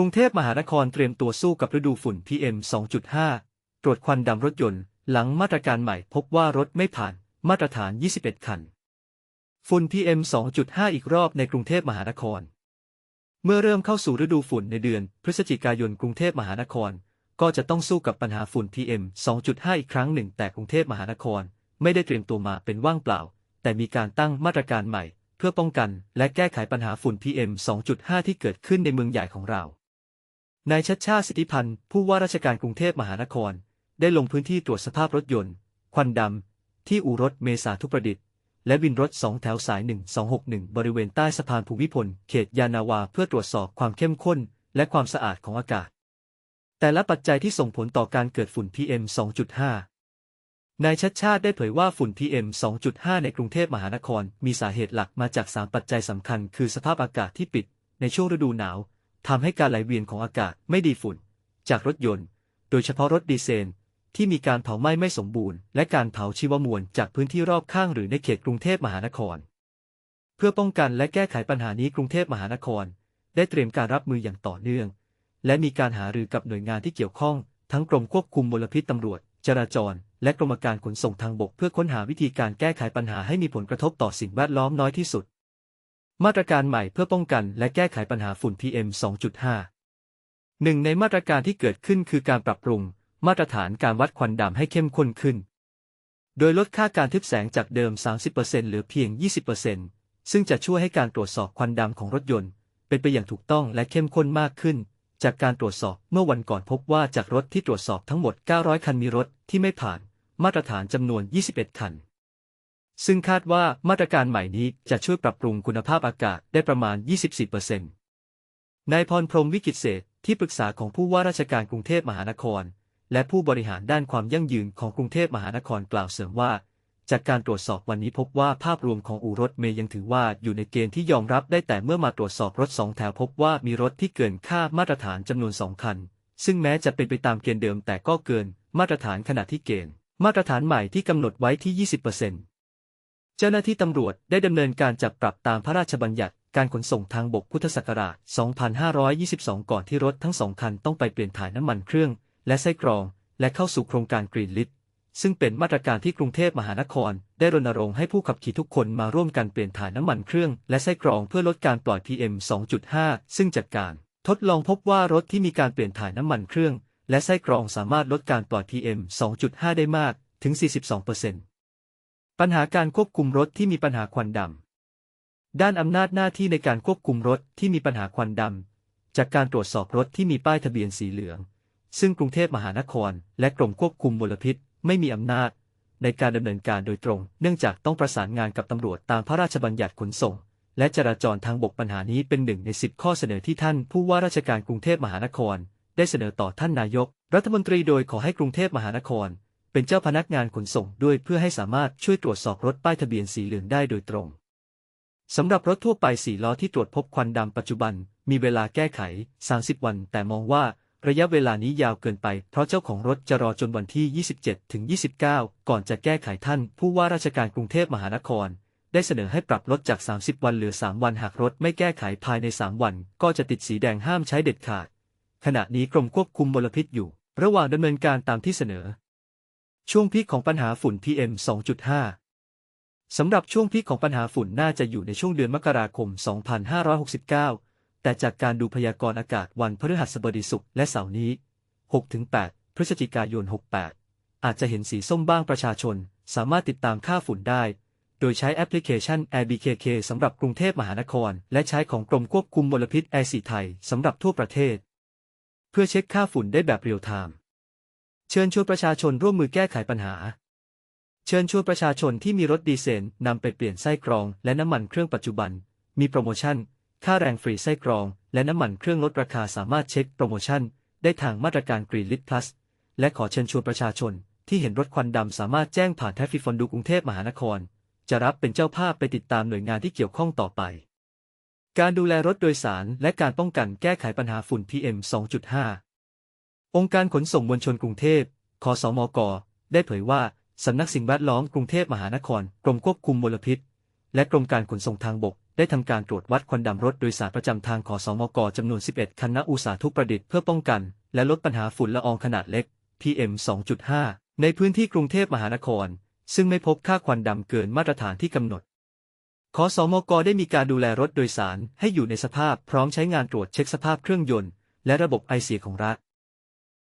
กรุงเทพมหานครเตรียมตัวสู้กับฤดูฝุ่น PM 2.5 ตรวจควันดำรถยนต์ หลังมาตรการใหม่พบว่ารถไม่ผ่าน มาตรฐาน 21 คัน ฝุ่น PM 2.5 อีกรอบในกรุงเทพมหานคร เมื่อเริ่มเข้าสู่ฤดูฝุ่นในเดือน พฤศจิกายนกรุงเทพมหานคร ก็จะต้องสู้กับปัญหาฝุ่น PM 2.5 อีกครั้งหนึ่ง แต่กรุงเทพมหานคร ไม่ได้เตรียมตัวมาเป็นว่างเปล่า แต่มีการตั้งมาตรการใหม่ เพื่อป้องกัน และแก้ไขปัญหาฝุ่น PM 2.5 ที่เกิดขึ้นในเมืองใหญ่ของเรา นายชัดชาติสิทธิพันธ์ ผู้ว่าราชการกรุงเทพมหานคร ได้ลงพื้นที่ตรวจสภาพรถยนต์ ควันดำ ที่อู่รถเมษาทุประดิษฐ์ และวินรถสองแถวสาย 1261 บริเวณใต้สะพานภูมิพล เขตยานาวา เพื่อตรวจสอบความเข้มข้น และความสะอาดของอากาศ แต่ละปัจจัยที่ส่งผลต่อการเกิดฝุ่น PM 2.5 นายชัดชาติได้เผยว่าฝุ่น PM 2.5 ในกรุงเทพมหานคร มีสาเหตุหลักมาจาก 3 ปัจจัยสำคัญ คือสภาพอากาศที่ปิด ในช่วงฤดูหนาว ทำให้การไหลเวียนของอากาศไม่ดีฝุ่น จากรถยนต์ โดยเฉพาะรถดีเซลที่มีการเผาไหม้ไม่สมบูรณ์ และการเผาชีวมวลจากพื้นที่รอบข้างหรือในเขตกรุงเทพมหานคร เพื่อป้องกันและแก้ไขปัญหานี้กรุงเทพมหานคร ได้เตรียมการรับมืออย่างต่อเนื่อง และมีการหารือกับหน่วยงานที่เกี่ยวข้อง ทั้งกรมควบคุมมลพิษตำรวจ จราจร และกรมการขนส่งทางบกเพื่อค้นหาวิธีการแก้ไขปัญหาให้มีผลกระทบต่อสิ่งแวดล้อมน้อยที่สุด มาตรการใหม่เพื่อป้องกันและแก้ไขปัญหาฝุ่น PM 2.5 หนึ่งในมาตรการที่เกิดขึ้นคือการปรับปรุง มาตรฐานการวัดควันดำให้เข้มข้นขึ้น โดยลดค่าการทึบแสงจากเดิม 30%เหลือเพียง 20%ซึ่งจะช่วยให้การตรวจสอบควันดำของรถยนต์ เป็นไปอย่างถูกต้องและเข้มข้นมากขึ้น จากการตรวจสอบเมื่อวันก่อนพบว่าจากรถที่ตรวจสอบทั้งหมด 900 คันมีรถที่ไม่ผ่าน มาตรฐานจำนวน 21 คัน ซึ่งคาดว่ามาตรการใหม่นี้จะช่วยปรับปรุงคุณภาพอากาศได้ประมาณ 24%นายพรพรมวิกิตเศษที่ปรึกษาของผู้ว่าราชการกรุงเทพมหานคร และผู้บริหารด้านความยั่งยืนของกรุงเทพมหานครกล่าวเสริมว่า จากการตรวจสอบวันนี้พบว่าภาพรวมของอู่รถเมย์ยังถือว่าอยู่ในเกณฑ์ที่ยอมรับได้แต่เมื่อมาตรวจสอบรถสองแถวพบว่ามีรถที่เกินค่ามาตรฐานจำนวนสองคัน ซึ่งแม้จะเป็นไปตามเกณฑ์เดิมแต่ก็เกิน มาตรฐานขณะที่เกณฑ์ มาตรฐานใหม่ที่กำหนดไว้ที่ 20% เจ้าหน้าที่ตำรวจได้ดำเนินการจับปรับตามพระราชบัญญัติการขนส่งทางบกพุทธศักราช 2522 ก่อนที่รถทั้งสองคันต้องไปเปลี่ยนถ่ายน้ำมันเครื่อง และไส้กรอง และเข้าสู่โครงการกรีนลิตซึ่งเป็นมาตรการที่กรุงเทพมหานคร ได้รณรงค์ให้ผู้ขับขี่ทุกคนมาร่วมกันเปลี่ยนถ่ายน้ำมันเครื่อง และไส้กรองเพื่อลดการปล่อย PM 2.5 ซึ่งจากการ ทดลองพบว่ารถที่มีการเปลี่ยนถ่ายน้ำมันเครื่อง และไส้กรองสามารถลดการปล่อย PM 2.5 ได้มากถึง 42% ปัญหาการควบคุมรถที่มีปัญหาควันดำ ด้านอำนาจหน้าที่ในการควบคุมรถที่มีปัญหาควันดำ จากการตรวจสอบรถที่มีป้ายทะเบียนสีเหลือง ซึ่งกรุงเทพมหานคร และกรมควบคุมมลพิษ ไม่มีอำนาจ ในการดำเนินการโดยตรง เนื่องจากต้องประสานงานกับตำรวจตามพระราชบัญญัติขนส่ง และจราจรทางบกปัญหานี้เป็นหนึ่งในสิบข้อเสนอที่ท่าน ผู้ว่าราชการกรุงเทพมหานคร ได้เสนอต่อท่านนายก รัฐมนตรีโดยขอให้กรุงเทพมหานคร เป็นเจ้าพนักงานขนส่งด้วยเพื่อให้สามารถช่วยตรวจสอบรถป้ายทะเบียนสีเหลืองได้โดยตรงสำหรับรถทั่วไปสี่ล้อที่ตรวจพบควันดำปัจจุบัน มีเวลาแก้ไข 30 วัน แต่มองว่าระยะเวลานี้ยาวเกินไป เพราะเจ้าของรถจะรอจนวันที่ 27 ถึง 29 ก่อนจะแก้ไขท่าน ผู้ว่าราชการกรุงเทพมหานคร ได้เสนอให้ปรับลดจาก 30 วันเหลือ 3 วัน หากรถไม่แก้ไขภายใน 3 วัน ก็จะติดสีแดงห้ามใช้เด็ดขาด ขณะนี้กรมควบคุมมลพิษอยู่ ระหว่างดำเนินการตามที่เสนอ ช่วงพีคของปัญหาฝุ่น PM 2.5 สำหรับช่วงพีคของปัญหาฝุ่นน่าจะอยู่ในช่วงเดือนมกราคม 2569 แต่จากการดูพยากรณ์อากาศวันพฤหัสบดีศุกร์และเสาร์นี้ 6-8 พฤศจิกายน 68 อาจจะเห็นสีส้มบ้างประชาชน สามารถติดตามค่าฝุ่นได้ โดยใช้แอปพลิเคชัน AirBKK สำหรับกรุงเทพมหานคร และใช้ของกรมควบคุมมลพิษ Air สีไทยสำหรับทั่วประเทศ เพื่อเช็คค่าฝุ่นได้แบบเรียลไทม์ เชิญชวนประชาชนร่วมมือแก้ไขปัญหา เชิญชวนประชาชนที่มีรถดีเซลนำไปเปลี่ยนไส้กรอง และน้ำมันเครื่องปัจจุบัน มีโปรโมชั่น ค่าแรงฟรีไส้กรอง และน้ำมันเครื่องลดราคาสามารถเช็คโปรโมชั่น ได้ทางมาตรการ Green Lit Plus และขอเชิญชวนประชาชน ที่เห็นรถควันดำสามารถแจ้งผ่านแทฟฟิฟอนดูกรุงเทพมหานคร จะรับเป็นเจ้าภาพไปติดตามหน่วยงานที่เกี่ยวข้องต่อไป การดูแลรถโดยสารและการป้องกันแก้ไขปัญหาฝุ่น PM 2.5 องค์การขนส่งมวลชนกรุงเทพคสมก ได้เผยว่า สำนักสิ่งแวดล้อมกรุงเทพมหานคร กรมควบคุมมลพิษ และกรมการขนส่งทางบก ได้ทำการตรวจวัดควันดำรถโดยสารประจำทางขอสมกจำนวน 11 คันณอุตสาหทุกประดิษฐ์เพื่อป้องกัน และลดปัญหาฝุ่นละอองขนาดเล็ก PM 2.5 ในพื้นที่กรุงเทพมหานคร ซึ่งไม่พบค่าควันดำเกินมาตรฐานที่กำหนดขอสมกได้มีการดูแลรถโดยสารให้อยู่ในสภาพพร้อมใช้งานตรวจเช็คสภาพเครื่องยนต์ และระบบไอเสียของรัฐ